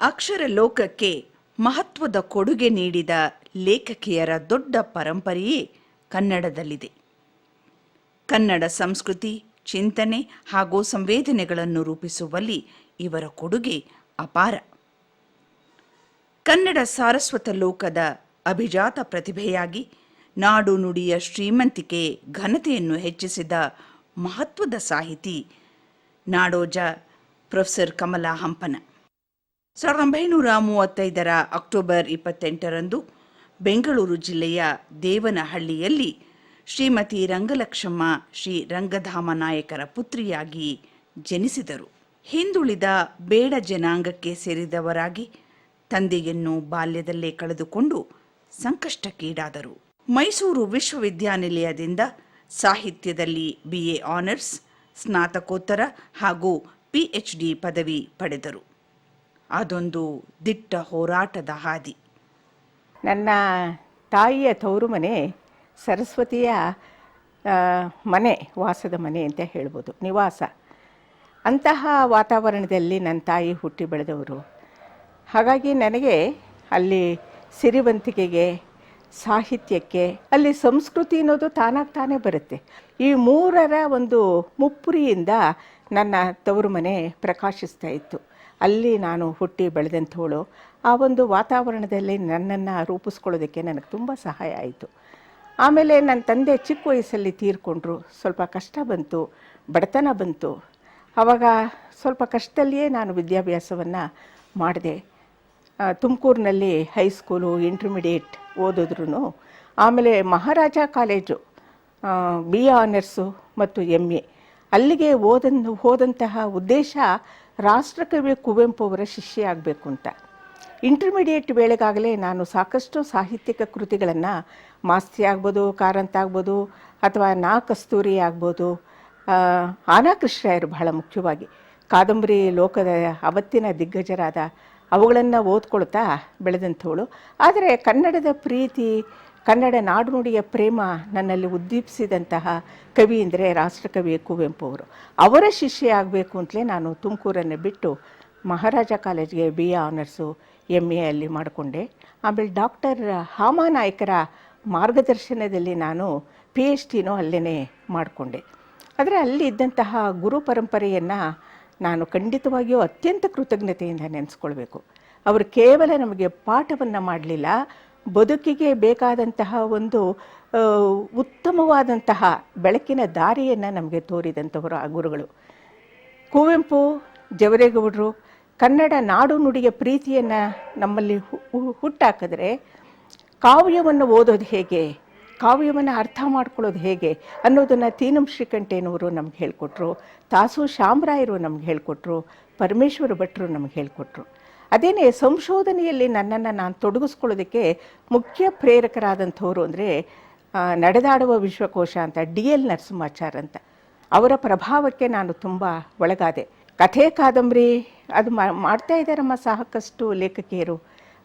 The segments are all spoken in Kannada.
ಅಕ್ಷರ ಲೋಕಕ್ಕೆ ಮಹತ್ವದ ಕೊಡುಗೆ ನೀಡಿದ ಲೇಖಕಿಯರ ದೊಡ್ಡ ಪರಂಪರೆಯೇ ಕನ್ನಡದಲ್ಲಿದೆ. ಕನ್ನಡ ಸಂಸ್ಕೃತಿ, ಚಿಂತನೆ ಹಾಗೂ ಸಂವೇದನೆಗಳನ್ನು ರೂಪಿಸುವಲ್ಲಿ ಇವರ ಕೊಡುಗೆ ಅಪಾರ. ಕನ್ನಡ ಸಾರಸ್ವತ ಲೋಕದ ಅಭಿಜಾತ ಪ್ರತಿಭೆಯಾಗಿ ನಾಡು ನುಡಿಯ ಶ್ರೀಮಂತಿಕೆ ಘನತೆಯನ್ನು ಹೆಚ್ಚಿಸಿದ ಮಹತ್ವದ ಸಾಹಿತಿ ನಾಡೋಜ ಪ್ರೊಫೆಸರ್ ಕಮಲಾ ಹಂಪನ. ಸಾವಿರದ ಒಂಬೈನೂರ ಮೂವತ್ತೈದರ ಅಕ್ಟೋಬರ್ ಇಪ್ಪತ್ತೆಂಟರಂದು ಬೆಂಗಳೂರು ಜಿಲ್ಲೆಯ ದೇವನಹಳ್ಳಿಯಲ್ಲಿ ಶ್ರೀಮತಿ ರಂಗಲಕ್ಷಮ್ಮ ಶ್ರೀ ರಂಗಧಾಮ ನಾಯಕರ ಪುತ್ರಿಯಾಗಿ ಜನಿಸಿದರು. ಹಿಂದುಳಿದ ಬೇಡ ಜನಾಂಗಕ್ಕೆ ಸೇರಿದವರಾಗಿ ತಂದೆಯನ್ನು ಬಾಲ್ಯದಲ್ಲೇ ಕಳೆದುಕೊಂಡು ಸಂಕಷ್ಟಕ್ಕೀಡಾದರು. ಮೈಸೂರು ವಿಶ್ವವಿದ್ಯಾನಿಲಯದಿಂದ ಸಾಹಿತ್ಯದಲ್ಲಿ ಬಿಎ ಆನರ್ಸ್, ಸ್ನಾತಕೋತ್ತರ ಹಾಗೂ ಪಿಎಚ್ಡಿ ಪದವಿ ಪಡೆದರು. ಅದೊಂದು ದಿಟ್ಟ ಹೋರಾಟದ ಹಾದಿ. ನನ್ನ ತಾಯಿಯ ತವರು ಮನೆ ಸರಸ್ವತಿಯ ಮನೆ, ವಾಸದ ಮನೆ ಅಂತ ಹೇಳ್ಬೋದು, ನಿವಾಸ. ಅಂತಹ ವಾತಾವರಣದಲ್ಲಿ ನನ್ನ ತಾಯಿ ಹುಟ್ಟಿ ಬೆಳೆದವರು. ಹಾಗಾಗಿ ನನಗೆ ಅಲ್ಲಿ ಸಿರಿವಂತಿಕೆಗೆ, ಸಾಹಿತ್ಯಕ್ಕೆ, ಅಲ್ಲಿ ಸಂಸ್ಕೃತಿ ಅನ್ನೋದು ತಾನಾಗಿ ತಾನೇ ಬರುತ್ತೆ. ಈ ಮೂರರ ಒಂದು ಮುಪ್ಪುರಿಯಿಂದ ನನ್ನ ತವರು ಮನೆ ಪ್ರಕಾಶಿಸ್ತಾ ಇತ್ತು. ಅಲ್ಲಿ ನಾನು ಹುಟ್ಟಿ ಬೆಳೆದಂಥವಳು. ಆ ಒಂದು ವಾತಾವರಣದಲ್ಲಿ ನನ್ನನ್ನು ರೂಪಿಸ್ಕೊಳ್ಳೋದಕ್ಕೆ ನನಗೆ ತುಂಬ ಸಹಾಯ ಆಯಿತು. ಆಮೇಲೆ ನನ್ನ ತಂದೆ ಚಿಕ್ಕ ವಯಸ್ಸಲ್ಲಿ ತೀರ್ಕೊಂಡ್ರು. ಸ್ವಲ್ಪ ಕಷ್ಟ ಬಂತು, ಬಡತನ ಬಂತು. ಆವಾಗ ಸ್ವಲ್ಪ ಕಷ್ಟದಲ್ಲಿಯೇ ನಾನು ವಿದ್ಯಾಭ್ಯಾಸವನ್ನು ಮಾಡಿದೆ. ತುಮಕೂರಿನಲ್ಲಿ ಹೈಸ್ಕೂಲು ಇಂಟರ್ಮಿಡಿಯೇಟ್ ಓದಿದ್ರು ಆಮೇಲೆ Maharaja college B A honours ಮತ್ತು ಎಂ ಎ ಅಲ್ಲಿಗೆ ಓದನ್, ಹೋದಂತಹ ಉದ್ದೇಶ ರಾಷ್ಟ್ರಕವಿ ಕುವೆಂಪು ಅವರ ಶಿಷ್ಯ ಆಗಬೇಕು ಅಂತ. ಇಂಟರ್ಮಿಡಿಯೇಟ್ ವೇಳೆಗಾಗಲೇ ನಾನು ಸಾಕಷ್ಟು ಸಾಹಿತ್ಯಿಕ ಕೃತಿಗಳನ್ನು ಮಾಸ್ತಿ ಆಗ್ಬೋದು, ಕಾರಂತ ಆಗ್ಬೋದು, ಅಥವಾ ನಾ ಕಸ್ತೂರಿ ಆಗ್ಬೋದು ಆನಾಕೃಷ್ಣಯ್ಯರು ಬಹಳ ಮುಖ್ಯವಾಗಿ. ಕಾದಂಬರಿ ಲೋಕದ ಅವತ್ತಿನ ದಿಗ್ಗಜರಾದ ಅವುಗಳನ್ನು ಓದ್ಕೊಳ್ತಾ ಬೆಳೆದಂಥವಳು. ಆದರೆ ಕನ್ನಡದ ಪ್ರೀತಿ ಕನ್ನಡ ನಾಡುನುಡಿಯ ಪ್ರೇಮ ನನ್ನಲ್ಲಿ ಉದ್ದೀಪಿಸಿದಂತಹ ಕವಿ ಅಂದರೆ ರಾಷ್ಟ್ರಕವಿ ಕುವೆಂಪು ಅವರು. ಅವರ ಶಿಷ್ಯ ಆಗಬೇಕು ಅಂತಲೇ ನಾನು ತುಮಕೂರನ್ನು ಬಿಟ್ಟು ಮಹಾರಾಜ ಕಾಲೇಜ್ಗೆ B A honours M A ಅಲ್ಲಿ ಮಾಡಿಕೊಂಡೆ. ಆಮೇಲೆ ಡಾಕ್ಟರ್ ಹಾಮಾನಾಯಕರ ಮಾರ್ಗದರ್ಶನದಲ್ಲಿ ನಾನು ಪಿ ಎಚ್ ಡಿನೂ ಅಲ್ಲೇ ಮಾಡಿಕೊಂಡೆ. ಆದರೆ ಅಲ್ಲಿ ಇದ್ದಂತಹ ಗುರು ಪರಂಪರೆಯನ್ನು ನಾನು ಖಂಡಿತವಾಗಿಯೂ ಅತ್ಯಂತ ಕೃತಜ್ಞತೆಯಿಂದ ನೆನೆಸ್ಕೊಳ್ಬೇಕು. ಅವರು ಕೇವಲ ನಮಗೆ ಪಾಠವನ್ನು ಮಾಡಲಿಲ್ಲ ಬದುಕಿಗೆ ಬೇಕಾದಂತಹ ಒಂದು ಉತ್ತಮವಾದಂತಹ ಬೆಳಕಿನ ದಾರಿಯನ್ನು ನಮಗೆ ತೋರಿದಂಥವರು ಆ ಗುರುಗಳು. ಕುವೆಂಪು, ಜವರೇಗೌಡರು, ಕನ್ನಡ ನಾಡು ನುಡಿಯ ಪ್ರೀತಿಯನ್ನು ನಮ್ಮಲ್ಲಿ ಹುಟ್ಟಾಕಿದ್ರೆ ಕಾವ್ಯವನ್ನು ಓದೋದು ಹೇಗೆ, ಕಾವ್ಯವನ್ನು ಅರ್ಥ ಮಾಡ್ಕೊಳ್ಳೋದು ಹೇಗೆ ಅನ್ನೋದನ್ನು ತೀನಂ ಶ್ರೀಕಂಠೇನವರು ನಮ್ಗೆ ಹೇಳಿಕೊಟ್ರು, ತಾಸು ಶಾಮರಾಯರು ನಮ್ಗೆ ಹೇಳಿಕೊಟ್ರು, ಪರಮೇಶ್ವರ ಭಟ್ರು ನಮ್ಗೆ ಹೇಳಿಕೊಟ್ರು. ಅದೇನೇ ಸಂಶೋಧನೆಯಲ್ಲಿ ನನ್ನನ್ನು ನಾನು ತೊಡಗಿಸ್ಕೊಳ್ಳೋದಕ್ಕೆ ಮುಖ್ಯ ಪ್ರೇರಕರಾದಂಥವ್ರು ಅಂದರೆ ನಡೆದಾಡುವ ವಿಶ್ವಕೋಶ ಅಂತ ಡಿ ಎಲ್ ನರಸಿಂಹಾಚಾರ್ ಅಂತ. ಅವರ ಪ್ರಭಾವಕ್ಕೆ ನಾನು ತುಂಬ ಒಳಗಾದೆ. ಕಥೆ ಕಾದಂಬರಿ ಅದು ಮಾಡ್ತಾ ಇದ್ದಾರಮ್ಮ ಸಾಕಷ್ಟು ಲೇಖಕಿಯರು.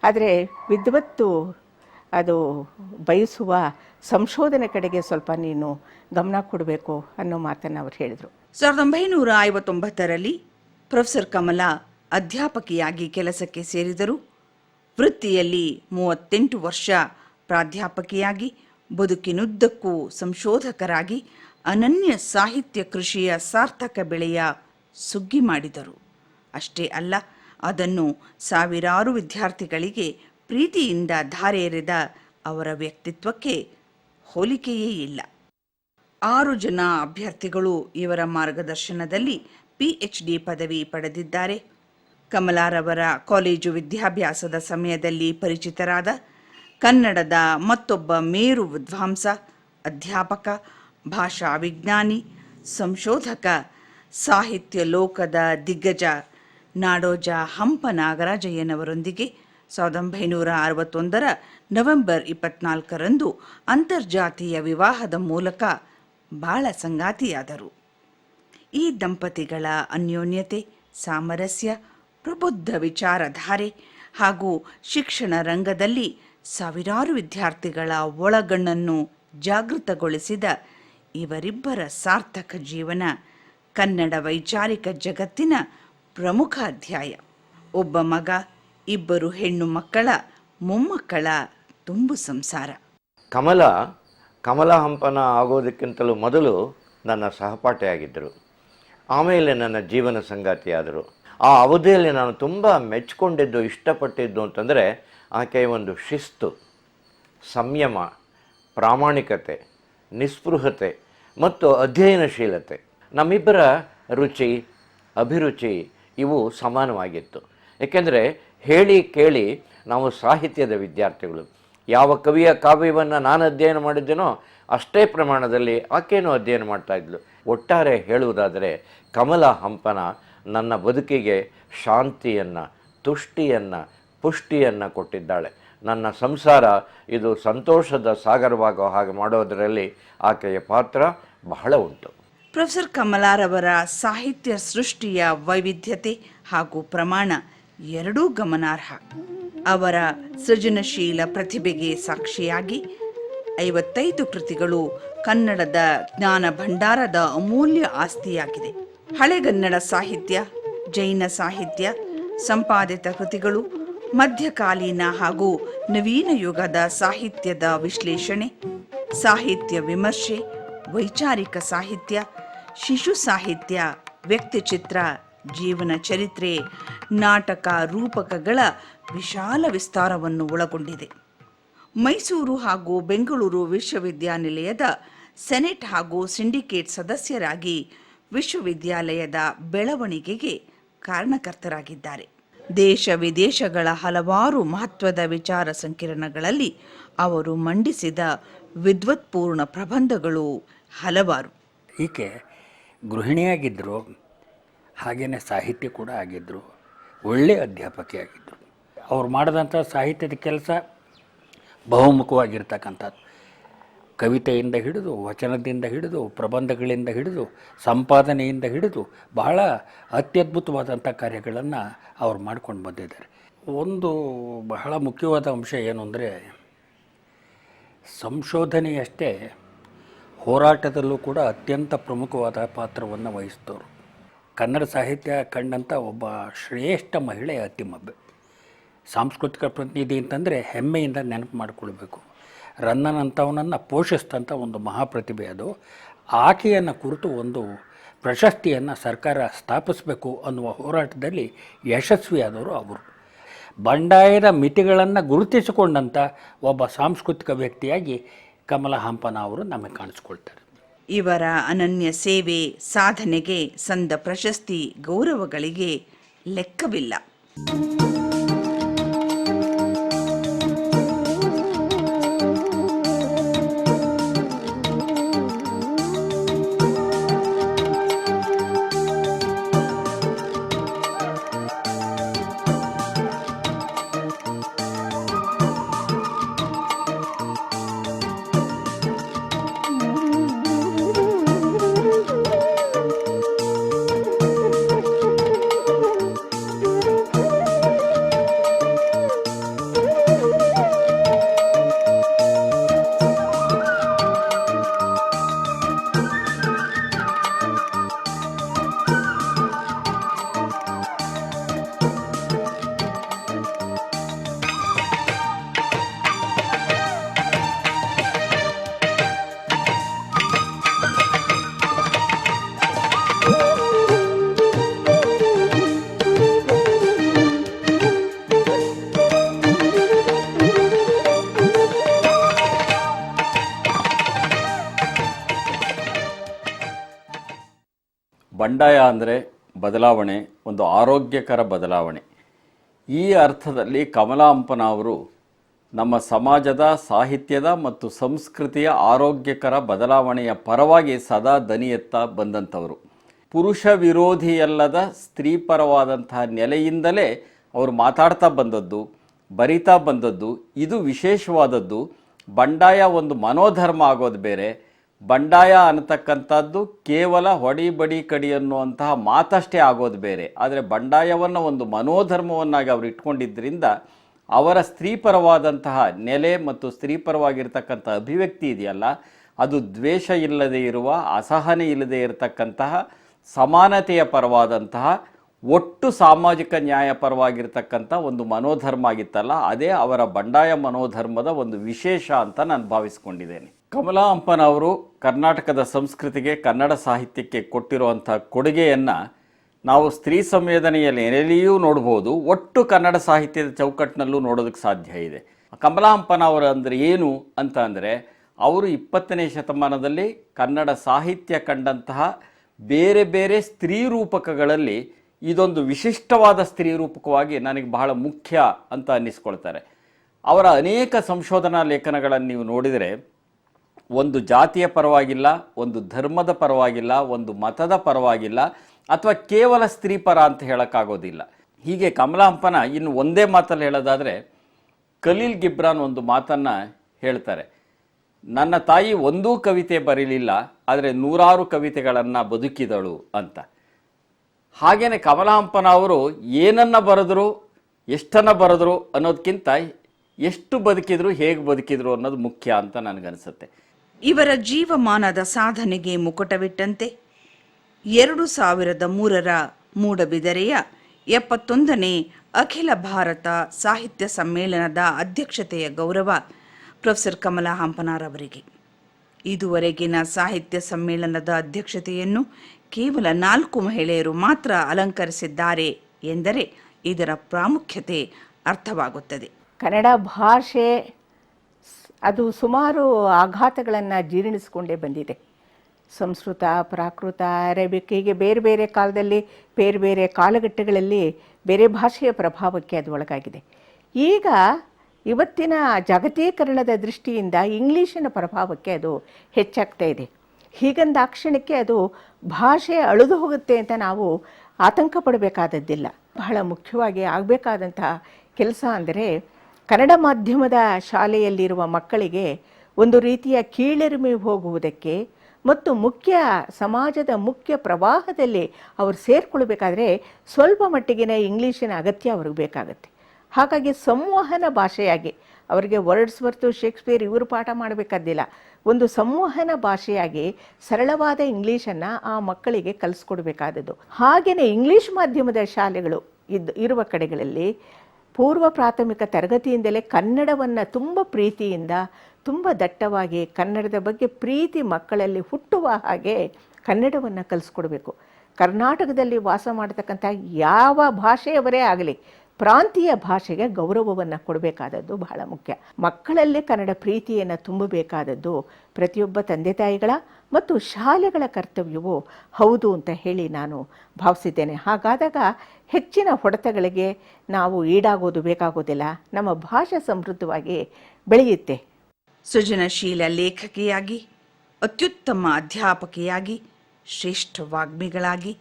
ಆದರೆ ವಿದ್ವತ್ತು ಅದು ಬಯಸುವ ಸಂಶೋಧನೆ ಕಡೆಗೆ ಸ್ವಲ್ಪ ನೀನು ಗಮನ ಕೊಡಬೇಕು ಅನ್ನೋ ಮಾತನ್ನು ಅವ್ರು ಹೇಳಿದರು. ಸಾವಿರದ ಒಂಬೈನೂರ ಐವತ್ತೊಂಬತ್ತರಲ್ಲಿ ಪ್ರೊಫೆಸರ್ ಕಮಲಾ ಅಧ್ಯಾಪಕಿಯಾಗಿ ಕೆಲಸಕ್ಕೆ ಸೇರಿದರು ವೃತ್ತಿಯಲ್ಲಿ ಮೂವತ್ತೆಂಟು ವರ್ಷ ಪ್ರಾಧ್ಯಾಪಕಿಯಾಗಿ, ಬದುಕಿನುದ್ದಕ್ಕೂ ಸಂಶೋಧಕರಾಗಿ ಅನನ್ಯ ಸಾಹಿತ್ಯ ಕೃಷಿಯ ಸಾರ್ಥಕ ಬೆಳೆಯ ಸುಗ್ಗಿ ಮಾಡಿದರು. ಅಷ್ಟೇ ಅಲ್ಲ, ಅದನ್ನು ಸಾವಿರಾರು ವಿದ್ಯಾರ್ಥಿಗಳಿಗೆ ಪ್ರೀತಿಯಿಂದ ಧಾರೆ ಎರೆದ ಅವರ ವ್ಯಕ್ತಿತ್ವಕ್ಕೆ ಹೋಲಿಕೆಯೇ ಇಲ್ಲ. ಆರು ಜನ ಅಭ್ಯರ್ಥಿಗಳು ಇವರ ಮಾರ್ಗದರ್ಶನದಲ್ಲಿ ಪಿಎಚ್ಡಿ ಪದವಿ ಪಡೆದಿದ್ದಾರೆ. ಕಮಲಾರವರ ಕಾಲೇಜು ವಿದ್ಯಾಭ್ಯಾಸದ ಸಮಯದಲ್ಲಿ ಪರಿಚಿತರಾದ ಕನ್ನಡದ ಮತ್ತೊಬ್ಬ ಮೇರು ವಿದ್ವಾಂಸ, ಅಧ್ಯಾಪಕ, ಭಾಷಾ ವಿಜ್ಞಾನಿ, ಸಂಶೋಧಕ, ಸಾಹಿತ್ಯ ಲೋಕದ ದಿಗ್ಗಜ ನಾಡೋಜ ಹಂಪ ನಾಗರಾಜಯ್ಯನವರೊಂದಿಗೆ ಸಾವಿರದ ಒಂಬೈನೂರ ಅರವತ್ತೊಂದರ ನವೆಂಬರ್ ಇಪ್ಪತ್ನಾಲ್ಕರಂದು ಅಂತರ್ಜಾತೀಯ ವಿವಾಹದ ಮೂಲಕ ಬಾಳ ಸಂಗಾತಿಯಾದರು. ಈ ದಂಪತಿಗಳ ಅನ್ಯೋನ್ಯತೆ, ಸಾಮರಸ್ಯ ಪ್ರಬುದ್ಧ ವಿಚಾರಧಾರೆ ಹಾಗೂ ಶಿಕ್ಷಣ ರಂಗದಲ್ಲಿ ಸಾವಿರಾರು ವಿದ್ಯಾರ್ಥಿಗಳ ಒಳಗಣ್ಣನ್ನು ಜಾಗೃತಗೊಳಿಸಿದ ಇವರಿಬ್ಬರ ಸಾರ್ಥಕ ಜೀವನ ಕನ್ನಡ ವೈಚಾರಿಕ ಜಗತ್ತಿನ ಪ್ರಮುಖ ಅಧ್ಯಾಯ. ಒಬ್ಬ ಮಗ, ಇಬ್ಬರು ಹೆಣ್ಣು ಮಕ್ಕಳ, ಮೊಮ್ಮಕ್ಕಳ ತುಂಬು ಸಂಸಾರ. ಕಮಲ ಕಮಲ ಹಂಪನ ಆಗೋದಕ್ಕಿಂತಲೂ ಮೊದಲು ನನ್ನ ಸಹಪಾಠಿಯಾಗಿದ್ದರು. ಆಮೇಲೆ ನನ್ನ ಜೀವನ ಸಂಗಾತಿಯಾದರು. ಆ ಅವಧಿಯಲ್ಲಿ ನಾನು ತುಂಬ ಮೆಚ್ಚಿಕೊಂಡಿದ್ದು, ಇಷ್ಟಪಟ್ಟಿದ್ದು ಅಂತಂದರೆ ಆಕೆಯ ಒಂದು ಶಿಸ್ತು, ಸಂಯಮ, ಪ್ರಾಮಾಣಿಕತೆ, ನಿಸ್ಪೃಹತೆ ಮತ್ತು ಅಧ್ಯಯನಶೀಲತೆ. ನಮ್ಮಿಬ್ಬರ ರುಚಿ, ಅಭಿರುಚಿ ಇವು ಸಮಾನವಾಗಿತ್ತು. ಏಕೆಂದರೆ ಹೇಳಿ ಕೇಳಿ ನಾವು ಸಾಹಿತ್ಯದ ವಿದ್ಯಾರ್ಥಿಗಳು. ಯಾವ ಕವಿಯ ಕಾವ್ಯವನ್ನು ನಾನು ಅಧ್ಯಯನ ಮಾಡಿದ್ದೇನೋ ಅಷ್ಟೇ ಪ್ರಮಾಣದಲ್ಲಿ ಆಕೆಯೂ ಅಧ್ಯಯನ ಮಾಡ್ತಾಯಿದ್ಲು ಒಟ್ಟಾರೆ ಹೇಳುವುದಾದರೆ ಕಮಲ ಹಂಪನ ನನ್ನ ಬದುಕಿಗೆ ಶಾಂತಿಯನ್ನು, ತುಷ್ಟಿಯನ್ನು, ಪುಷ್ಟಿಯನ್ನು ಕೊಟ್ಟಿದ್ದಾಳೆ. ನನ್ನ ಸಂಸಾರ ಇದು ಸಂತೋಷದ ಸಾಗರವಾಗೋ ಹಾಗೆ ಮಾಡೋದರಲ್ಲಿ ಆಕೆಯ ಪಾತ್ರ ಬಹಳ ಉಂಟು. ಪ್ರೊಫೆಸರ್ ಕಮಲಾರವರ ಸಾಹಿತ್ಯ ಸೃಷ್ಟಿಯ ವೈವಿಧ್ಯತೆ ಹಾಗೂ ಪ್ರಮಾಣ ಎರಡೂ ಗಮನಾರ್ಹ. ಅವರ ಸೃಜನಶೀಲ ಪ್ರತಿಭೆಗೆ ಸಾಕ್ಷಿಯಾಗಿ ಐವತ್ತೈದು ಕೃತಿಗಳು ಕನ್ನಡದ ಜ್ಞಾನ ಭಂಡಾರದ ಅಮೂಲ್ಯ ಆಸ್ತಿಯಾಗಿದೆ. ಹಳೆಗನ್ನಡ ಸಾಹಿತ್ಯ, ಜೈನ ಸಾಹಿತ್ಯ, ಸಂಪಾದಿತ ಕೃತಿಗಳು, ಮಧ್ಯಕಾಲೀನ ಹಾಗೂ ನವೀನ ಯುಗದ ಸಾಹಿತ್ಯದ ವಿಶ್ಲೇಷಣೆ, ಸಾಹಿತ್ಯ ವಿಮರ್ಶೆ, ವೈಚಾರಿಕ ಸಾಹಿತ್ಯ, ಶಿಶು ಸಾಹಿತ್ಯ, ವ್ಯಕ್ತಿಚಿತ್ರ, ಜೀವನ ಚರಿತ್ರೆ, ನಾಟಕ ರೂಪಕಗಳ ವಿಶಾಲ ವಿಸ್ತಾರವನ್ನು ಒಳಗೊಂಡಿದೆ. ಮೈಸೂರು ಹಾಗೂ ಬೆಂಗಳೂರು ವಿಶ್ವವಿದ್ಯಾನಿಲಯದ ಸೆನೆಟ್ ಹಾಗೂ ಸಿಂಡಿಕೇಟ್ ಸದಸ್ಯರಾಗಿ ವಿಶ್ವವಿದ್ಯಾಲಯದ ಬೆಳವಣಿಗೆಗೆ ಕಾರಣಕರ್ತರಾಗಿದ್ದಾರೆ. ದೇಶ ವಿದೇಶಗಳ ಹಲವಾರು ಮಹತ್ವದ ವಿಚಾರ ಸಂಕಿರಣಗಳಲ್ಲಿ ಅವರು ಮಂಡಿಸಿದ ವಿದ್ವತ್ಪೂರ್ಣ ಪ್ರಬಂಧಗಳು ಹಲವಾರು. ಈಕೆ ಗೃಹಿಣಿಯಾಗಿದ್ದರು ಹಾಗೆಯೇ ಸಾಹಿತ್ಯ ಕೂಡ ಆಗಿದ್ದರು, ಒಳ್ಳೆಯ ಅಧ್ಯಾಪಕಿಯಾಗಿದ್ದರು ಅವ್ರು ಮಾಡಿದಂಥ ಸಾಹಿತ್ಯದ ಕೆಲಸ ಬಹುಮುಖವಾಗಿರ್ತಕ್ಕಂಥದ್ದು. ಕವಿತೆಯಿಂದ ಹಿಡಿದು, ವಚನದಿಂದ ಹಿಡಿದು, ಪ್ರಬಂಧಗಳಿಂದ ಹಿಡಿದು, ಸಂಪಾದನೆಯಿಂದ ಹಿಡಿದು ಬಹಳ ಅತ್ಯದ್ಭುತವಾದಂಥ ಕಾರ್ಯಗಳನ್ನು ಅವ್ರು ಮಾಡ್ಕೊಂಡು ಬಂದಿದ್ದಾರೆ. ಒಂದು ಬಹಳ ಮುಖ್ಯವಾದ ಅಂಶ ಏನು ಅಂದರೆ, ಸಂಶೋಧನೆಯಷ್ಟೇ ಹೋರಾಟದಲ್ಲೂ ಕೂಡ ಅತ್ಯಂತ ಪ್ರಮುಖವಾದ ಪಾತ್ರವನ್ನು ವಹಿಸಿದವರು ಕನ್ನಡ ಸಾಹಿತ್ಯ ಕಂಡಂಥ ಒಬ್ಬ ಶ್ರೇಷ್ಠ ಮಹಿಳೆ ಅತಿಮಬ್ಬೆ. ಸಾಂಸ್ಕೃತಿಕ ಪ್ರತಿನಿಧಿ ಅಂತಂದರೆ ಹೆಮ್ಮೆಯಿಂದ ನೆನಪು ಮಾಡಿಕೊಳ್ಬೇಕು. ರನ್ನನಂಥವನನ್ನು ಪೋಷಿಸ್ತಂಥ ಒಂದು ಮಹಾಪ್ರತಿಭೆ ಅದು. ಆಕೆಯನ್ನು ಕುರಿತು ಒಂದು ಪ್ರಶಸ್ತಿಯನ್ನು ಸರ್ಕಾರ ಸ್ಥಾಪಿಸಬೇಕು ಅನ್ನುವ ಹೋರಾಟದಲ್ಲಿ ಯಶಸ್ವಿಯಾದವರು ಅವರು. ಬಂಡಾಯದ ಮಿತಿಗಳನ್ನು ಗುರುತಿಸಿಕೊಂಡಂಥ ಒಬ್ಬ ಸಾಂಸ್ಕೃತಿಕ ವ್ಯಕ್ತಿಯಾಗಿ ಕಮಲ ಹಂಪನ ಅವರು ನಮಗೆ ಕಾಣಿಸ್ಕೊಳ್ತಾರೆ. ಇವರ ಅನನ್ಯ ಸೇವೆ ಸಾಧನೆಗೆ ಸಂದ ಪ್ರಶಸ್ತಿ ಗೌರವಗಳಿಗೆ ಲೆಕ್ಕವಿಲ್ಲ. ಬಂಡಾಯ ಅಂದರೆ ಬದಲಾವಣೆ, ಒಂದು ಆರೋಗ್ಯಕರ ಬದಲಾವಣೆ. ಈ ಅರ್ಥದಲ್ಲಿ ಕಮಲಾಂಪನ ಅವರು ನಮ್ಮ ಸಮಾಜದ, ಸಾಹಿತ್ಯದ ಮತ್ತು ಸಂಸ್ಕೃತಿಯ ಆರೋಗ್ಯಕರ ಬದಲಾವಣೆಯ ಪರವಾಗಿ ಸದಾ ದನಿ ಎತ್ತ ಬಂದಂಥವರು. ಪುರುಷ ವಿರೋಧಿಯಲ್ಲದ ಸ್ತ್ರೀಪರವಾದಂತಹ ನೆಲೆಯಿಂದಲೇ ಅವರು ಮಾತಾಡ್ತಾ ಬಂದದ್ದು, ಬರಿತಾ ಬಂದದ್ದು, ಇದು ವಿಶೇಷವಾದದ್ದು. ಬಂಡಾಯ ಒಂದು ಮನೋಧರ್ಮ ಆಗೋದು ಬೇರೆ. ಬಂಡಾಯ ಅನ್ನತಕ್ಕಂಥದ್ದು ಕೇವಲ ಹೊಡಿ ಬಡಿ ಕಡಿ ಅನ್ನುವಂತಹ ಮಾತಷ್ಟೇ ಆಗೋದು ಬೇರೆ. ಆದರೆ ಬಂಡಾಯವನ್ನು ಒಂದು ಮನೋಧರ್ಮವನ್ನಾಗಿ ಅವರು ಇಟ್ಕೊಂಡಿದ್ದರಿಂದ ಅವರ ಸ್ತ್ರೀಪರವಾದಂತಹ ನೆಲೆ ಮತ್ತು ಸ್ತ್ರೀಪರವಾಗಿರ್ತಕ್ಕಂಥ ಅಭಿವ್ಯಕ್ತಿ ಇದೆಯಲ್ಲ, ಅದು ದ್ವೇಷ ಇಲ್ಲದೆ ಇರುವ, ಅಸಹನೆ ಇಲ್ಲದೆ ಇರತಕ್ಕಂತಹ, ಸಮಾನತೆಯ ಪರವಾದಂತಹ, ಒಟ್ಟು ಸಾಮಾಜಿಕ ನ್ಯಾಯ ಪರವಾಗಿರ್ತಕ್ಕಂಥ ಒಂದು ಮನೋಧರ್ಮ ಆಗಿತ್ತಲ್ಲ, ಅದೇ ಅವರ ಬಂಡಾಯ ಮನೋಧರ್ಮದ ಒಂದು ವಿಶೇಷ ಅಂತ ನಾನು ಭಾವಿಸ್ಕೊಂಡಿದ್ದೇನೆ. ಕಮಲಾ ಹಂಪನವರು ಕರ್ನಾಟಕದ ಸಂಸ್ಕೃತಿಗೆ, ಕನ್ನಡ ಸಾಹಿತ್ಯಕ್ಕೆ ಕೊಟ್ಟಿರುವಂಥ ಕೊಡುಗೆಯನ್ನು ನಾವು ಸ್ತ್ರೀ ಸಂವೇದನೆಯಲ್ಲಿ ಎಲ್ಲಿಯೂ ನೋಡ್ಬೋದು. ಒಟ್ಟು ಕನ್ನಡ ಸಾಹಿತ್ಯದ ಚೌಕಟ್ಟಿನಲ್ಲೂ ನೋಡೋದಕ್ಕೆ ಸಾಧ್ಯ ಇದೆ. ಕಮಲಾ ಹಂಪನವರು ಅಂದರೆ ಏನು ಅಂತ ಅಂದರೆ, ಅವರು ಇಪ್ಪತ್ತನೇ ಶತಮಾನದಲ್ಲಿ ಕನ್ನಡ ಸಾಹಿತ್ಯ ಕಂಡಂತಹ ಬೇರೆ ಬೇರೆ ಸ್ತ್ರೀ ರೂಪಕಗಳಲ್ಲಿ ಇದೊಂದು ವಿಶಿಷ್ಟವಾದ ಸ್ತ್ರೀ ರೂಪಕವಾಗಿ ನನಗೆ ಬಹಳ ಮುಖ್ಯ ಅಂತ ಅನ್ನಿಸ್ಕೊಳ್ತಾರೆ. ಅವರ ಅನೇಕ ಸಂಶೋಧನಾ ಲೇಖನಗಳನ್ನು ನೀವು ನೋಡಿದರೆ ಒಂದು ಜಾತಿಯ ಪರವಾಗಿಲ್ಲ, ಒಂದು ಧರ್ಮದ ಪರವಾಗಿಲ್ಲ, ಒಂದು ಮತದ ಪರವಾಗಿಲ್ಲ, ಅಥವಾ ಕೇವಲ ಸ್ತ್ರೀ ಪರ ಅಂತ ಹೇಳೋಕ್ಕಾಗೋದಿಲ್ಲ. ಹೀಗೆ ಕಮಲಾ ಹಂಪನ ಇನ್ನು ಒಂದೇ ಮಾತಲ್ಲಿ ಹೇಳೋದಾದರೆ ಕಲೀಲ್ ಗಿಬ್ರಾನ್ ಒಂದು ಮಾತನ್ನು ಹೇಳ್ತಾರೆ. ನನ್ನ ತಾಯಿ ಒಂದೂ ಕವಿತೆ ಬರೀಲಿಲ್ಲ, ಆದರೆ ನೂರಾರು ಕವಿತೆಗಳನ್ನು ಬದುಕಿದಳು ಅಂತ. ಹಾಗೆಯೇ ಕಮಲಾ ಹಂಪನ ಅವರು ಏನನ್ನು ಬರೆದ್ರು, ಎಷ್ಟನ್ನು ಬರೆದ್ರು ಅನ್ನೋದಕ್ಕಿಂತ ಎಷ್ಟು ಬದುಕಿದ್ರು, ಹೇಗೆ ಬದುಕಿದ್ರು ಅನ್ನೋದು ಮುಖ್ಯ ಅಂತ ನನಗನ್ಸುತ್ತೆ. ಇವರ ಜೀವಮಾನದ ಸಾಧನೆಗೆ ಮುಕುಟವಿಟ್ಟಂತೆ ಎರಡು ಸಾವಿರದ ಮೂರರ ಮೂಡಬಿದರೆಯ ಎಪ್ಪತ್ತೊಂದನೇ ಅಖಿಲ ಭಾರತ ಸಾಹಿತ್ಯ ಸಮ್ಮೇಳನದ ಅಧ್ಯಕ್ಷತೆಯ ಗೌರವ ಪ್ರೊಫೆಸರ್ ಕಮಲಾ ಹಂಪನಾರವರಿಗೆ ಇದುವರೆಗಿನ ಸಾಹಿತ್ಯ ಸಮ್ಮೇಳನದ ಅಧ್ಯಕ್ಷತೆಯನ್ನು ಕೇವಲ ನಾಲ್ಕು ಮಹಿಳೆಯರು ಮಾತ್ರ ಅಲಂಕರಿಸಿದ್ದಾರೆ ಎಂದರೆ ಇದರ ಪ್ರಾಮುಖ್ಯತೆ ಅರ್ಥವಾಗುತ್ತದೆ. ಕನ್ನಡ ಭಾಷೆ ಅದು ಸುಮಾರು ಆಘಾತಗಳನ್ನು ಜೀರ್ಣಿಸಿಕೊಂಡೇ ಬಂದಿದೆ. ಸಂಸ್ಕೃತ, ಪ್ರಾಕೃತ, ಅರೇಬಿಕ್, ಹೀಗೆ ಬೇರೆ ಬೇರೆ ಕಾಲದಲ್ಲಿ ಬೇರೆ ಬೇರೆ ಕಾಲಘಟ್ಟಗಳಲ್ಲಿ ಬೇರೆ ಭಾಷೆಯ ಪ್ರಭಾವಕ್ಕೆ ಅದು ಒಳಗಾಗಿದೆ. ಈಗ ಇವತ್ತಿನ ಜಾಗತೀಕರಣದ ದೃಷ್ಟಿಯಿಂದ ಇಂಗ್ಲೀಷಿನ ಪ್ರಭಾವಕ್ಕೆ ಅದು ಹೆಚ್ಚಾಗ್ತಾ ಇದೆ. ಹೀಗಂದಾಕ್ಷಣಕ್ಕೆ ಅದು ಭಾಷೆ ಅಳಿದು ಹೋಗುತ್ತೆ ಅಂತ ನಾವು ಆತಂಕ ಪಡಬೇಕಾದದ್ದಿಲ್ಲ. ಬಹಳ ಮುಖ್ಯವಾಗಿ ಆಗಬೇಕಾದಂತಹ ಕೆಲಸ ಅಂದರೆ ಕನ್ನಡ ಮಾಧ್ಯಮದ ಶಾಲೆಯಲ್ಲಿರುವ ಮಕ್ಕಳಿಗೆ ಒಂದು ರೀತಿಯ ಕೀಳರಿಮೆ ಹೋಗುವುದಕ್ಕೆ ಮತ್ತು ಮುಖ್ಯ ಸಮಾಜದ ಮುಖ್ಯ ಪ್ರವಾಹದಲ್ಲಿ ಅವರು ಸೇರಿಕೊಳ್ಬೇಕಾದ್ರೆ ಸ್ವಲ್ಪ ಮಟ್ಟಿಗಿನ ಇಂಗ್ಲೀಷಿನ ಅಗತ್ಯ ಅವ್ರಿಗೆ ಬೇಕಾಗುತ್ತೆ. ಹಾಗಾಗಿ ಸಂವಹನ ಭಾಷೆಯಾಗಿ ಅವರಿಗೆ ವರ್ಡ್ಸ್ ಬರ್ತು ಶೇಕ್ಸ್ಪಿಯರ್ ಇವರು ಪಾಠ ಮಾಡಬೇಕಾದಿಲ್ಲ ಒಂದು ಸಂವಹನ ಭಾಷೆಯಾಗಿ ಸರಳವಾದ ಇಂಗ್ಲೀಷನ್ನು ಆ ಮಕ್ಕಳಿಗೆ ಕಲಿಸ್ಕೊಡ್ಬೇಕಾದದ್ದು. ಹಾಗೆಯೇ ಇಂಗ್ಲೀಷ್ ಮಾಧ್ಯಮದ ಶಾಲೆಗಳು ಇದ್ದು ಇರುವ ಕಡೆಗಳಲ್ಲಿ ಪೂರ್ವ ಪ್ರಾಥಮಿಕ ತರಗತಿಯಿಂದಲೇ ಕನ್ನಡವನ್ನು ತುಂಬ ಪ್ರೀತಿಯಿಂದ, ತುಂಬ ದಟ್ಟವಾಗಿ ಕನ್ನಡದ ಬಗ್ಗೆ ಪ್ರೀತಿ ಮಕ್ಕಳಲ್ಲಿ ಹುಟ್ಟುವ ಹಾಗೆ ಕನ್ನಡವನ್ನು ಕಲಿಸ್ಕೊಡ್ಬೇಕು. ಕರ್ನಾಟಕದಲ್ಲಿ ವಾಸ ಮಾಡತಕ್ಕಂಥ ಯಾವ ಭಾಷೆಯವರೇ ಆಗಲಿ ಪ್ರಾಂತೀಯ ಭಾಷೆಗೆ ಗೌರವವನ್ನು ಕೊಡಬೇಕಾದದ್ದು ಬಹಳ ಮುಖ್ಯ. ಮಕ್ಕಳಲ್ಲಿ ಕನ್ನಡ ಪ್ರೀತಿಯನ್ನು ತುಂಬಬೇಕಾದದ್ದು ಪ್ರತಿಯೊಬ್ಬ ತಂದೆ ತಾಯಿಗಳ ಮತ್ತು ಶಾಲೆಗಳ ಕರ್ತವ್ಯವೂ ಹೌದು ಅಂತ ಹೇಳಿ ನಾನು ಭಾವಿಸಿದ್ದೇನೆ. ಹಾಗಾದಾಗ ಹೆಚ್ಚಿನ ಹೊಡೆತಗಳಿಗೆ ನಾವು ಈಡಾಗೋದು ಬೇಕಾಗೋದಿಲ್ಲ. ನಮ್ಮ ಭಾಷೆ ಸಮೃದ್ಧವಾಗಿ ಬೆಳೆಯುತ್ತೆ. ಸೃಜನಶೀಲ ಲೇಖಕಿಯಾಗಿ, ಅತ್ಯುತ್ತಮ ಅಧ್ಯಾಪಕಿಯಾಗಿ, ಶ್ರೇಷ್ಠ ವಾಗ್ಮಿಗಳಾಗಿ,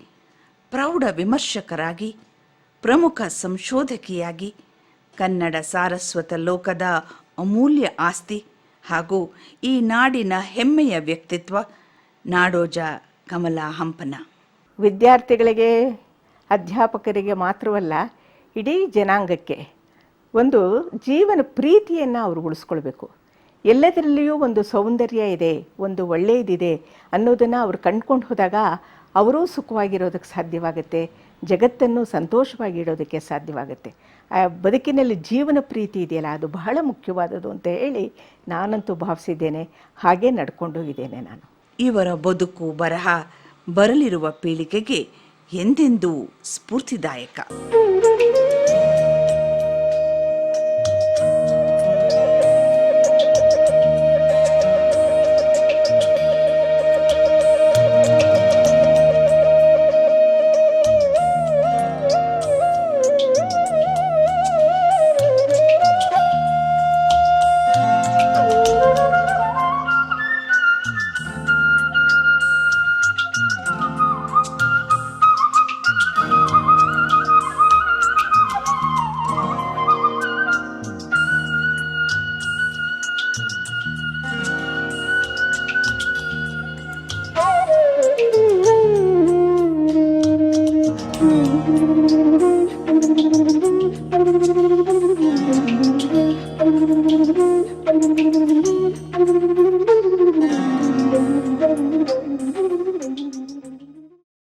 ಪ್ರೌಢ ವಿಮರ್ಶಕರಾಗಿ ಪ್ರಮುಖ ಸಂಶೋಧಕಿಯಾಗಿ ಕನ್ನಡ ಸಾರಸ್ವತ ಲೋಕದ ಅಮೂಲ್ಯ ಆಸ್ತಿ ಹಾಗೂ ಈ ನಾಡಿನ ಹೆಮ್ಮೆಯ ವ್ಯಕ್ತಿತ್ವ, ನಾಡೋಜ ಕಮಲಾ ಹಂಪನ. ವಿದ್ಯಾರ್ಥಿಗಳಿಗೆ, ಅಧ್ಯಾಪಕರಿಗೆ ಮಾತ್ರವಲ್ಲ, ಇಡೀ ಜನಾಂಗಕ್ಕೆ ಒಂದು ಜೀವನ ಪ್ರೀತಿಯನ್ನು ಅವರು ಉಳಿಸ್ಕೊಳ್ಬೇಕು. ಎಲ್ಲದರಲ್ಲಿಯೂ ಒಂದು ಸೌಂದರ್ಯ ಇದೆ, ಒಂದು ಒಳ್ಳೆಯದಿದೆ ಅನ್ನೋದನ್ನು ಅವರು ಕಂಡ್ಕೊಂಡು ಹೋದಾಗ, ಅವರೂ ಸುಖವಾಗಿರೋದಕ್ಕೆ ಸಾಧ್ಯವಾಗುತ್ತೆ. ಜಗತ್ತನ್ನು ಸಂತೋಷವಾಗಿ ಇಡೋದಕ್ಕೆ ಸಾಧ್ಯವಾಗುತ್ತೆ. ಆ ಬದುಕಿನಲ್ಲಿ ಜೀವನ ಪ್ರೀತಿ ಇದೆಯಲ್ಲ, ಅದು ಬಹಳ ಮುಖ್ಯವಾದದ್ದು ಅಂತ ಹೇಳಿ ನಾನಂತೂ ಭಾವಿಸಿದ್ದೇನೆ. ಹಾಗೆ ನಡ್ಕೊಂಡು ಇದ್ದೇನೆ ನಾನು. ಇವರ ಬದುಕು, ಬರಹ ಬರಲಿರುವ ಪೀಳಿಗೆಗೆ ಎಂದೆಂದೂ ಸ್ಫೂರ್ತಿದಾಯಕ.